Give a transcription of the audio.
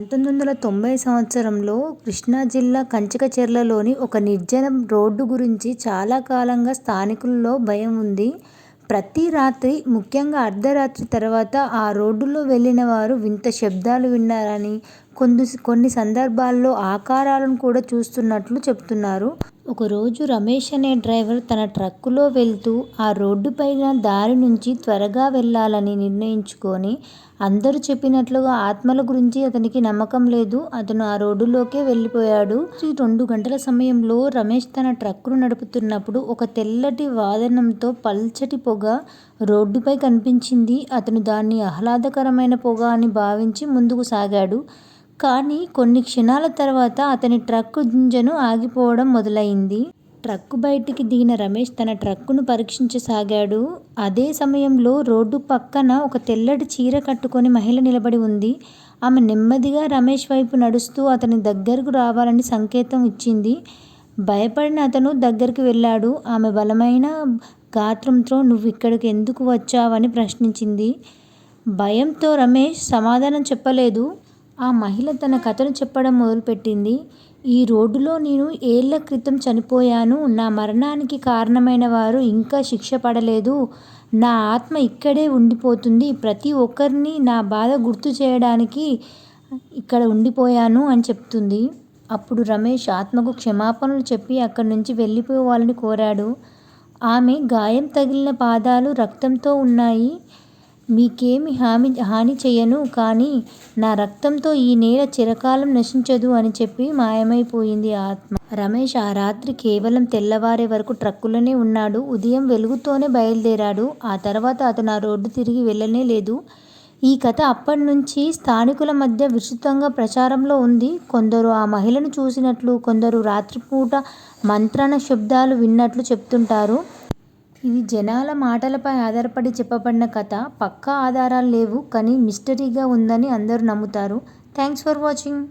పంతొమ్మిది వందల తొంభై సంవత్సరంలో కృష్ణా జిల్లా కంచికచర్లలోని ఒక నిర్జన రోడ్డు గురించి చాలా కాలంగా స్థానికుల్లో భయం ఉంది. ప్రతి రాత్రి, ముఖ్యంగా అర్ధరాత్రి తర్వాత ఆ రోడ్డులో వెళ్ళిన వారు వింత శబ్దాలు విన్నారని, కొన్ని కొన్ని సందర్భాల్లో ఆకారాలను కూడా చూస్తున్నట్లు చెప్తున్నారు ఒకరోజు రమేష్ అనే డ్రైవర్ తన ట్రక్కులో వెళ్తూ ఆ రోడ్డుపైన దారి నుంచి త్వరగా వెళ్ళాలని నిర్ణయించుకొని, అందరూ చెప్పినట్లుగా ఆత్మల గురించి అతనికి నమ్మకం లేదు. అతను ఆ రోడ్డులోకే వెళ్ళిపోయాడు రెండు గంటల సమయంలో రమేష్ తన ట్రక్కును నడుపుతున్నప్పుడు ఒక తెల్లటి వాదనంతో పల్చటి పొగ రోడ్డుపై కనిపించింది. అతను దాన్ని ఆహ్లాదకరమైన పొగ అని భావించి ముందుకు సాగాడు. కానీ కొన్ని క్షణాల తర్వాత అతని ట్రక్కు ఇంజను ఆగిపోవడం మొదలైంది. ట్రక్కు బయటికి దిగిన రమేష్ తన ట్రక్కును పరీక్షించసాగాడు. అదే సమయంలో రోడ్డు పక్కన ఒక తెల్లటి చీర కట్టుకొని మహిళ నిలబడి ఉంది. ఆమె నెమ్మదిగా రమేష్ వైపు నడుస్తూ అతని దగ్గరకు రావాలని సంకేతం ఇచ్చింది. భయపడిన అతను దగ్గరికి వెళ్ళాడు ఆమె బలమైన గాత్రంతో నువ్విక్కడికి ఎందుకు వచ్చావని ప్రశ్నించింది. భయంతో రమేష్ సమాధానం చెప్పలేదు. ఆ మహిళ తన కథను చెప్పడం మొదలుపెట్టింది. ఈ రోడ్డులో నేను ఏళ్ళ క్రితం చనిపోయాను. నా మరణానికి కారణమైన వారు ఇంకా శిక్ష పడలేదు. నా ఆత్మ ఇక్కడే ఉండిపోతుంది. ప్రతి ఒక్కరిని నా బాధ గుర్తు చేయడానికి ఇక్కడ ఉండిపోయాను అని చెప్తుంది. అప్పుడు రమేష్ ఆత్మకు క్షమాపణలు చెప్పి అక్కడి నుంచి వెళ్ళిపోవాలని కోరాడు. ఆమె గాయం తగిలిన పాదాలు రక్తంతో ఉన్నాయి. మీకేమి హామీ హాని చేయను కానీ నా రక్తంతో ఈ నేల చిరకాలం నశించదు అని చెప్పి మాయమైపోయింది ఆత్మ. రమేష్ ఆ రాత్రి కేవలం తెల్లవారే వరకు ట్రక్కులోనే ఉన్నాడు. ఉదయం వెలుగుతోనే బయలుదేరాడు. ఆ తర్వాత అతను ఆ రోడ్డు తిరిగి వెళ్ళనే లేదు. ఈ కథ అప్పటి నుంచి స్థానికుల మధ్య విస్తృతంగా ప్రచారంలో ఉంది. కొందరు ఆ మహిళను చూసినట్లు, కొందరు రాత్రిపూట మంత్రణ శబ్దాలు విన్నట్లు చెప్తుంటారు ఇది జనాల మాటలపై ఆధారపడి చెప్పబడిన కథ. పక్కా ఆధారాలు లేవు కానీ మిస్టరీగా ఉందని అందరూ నమ్ముతారు. Thanks for watching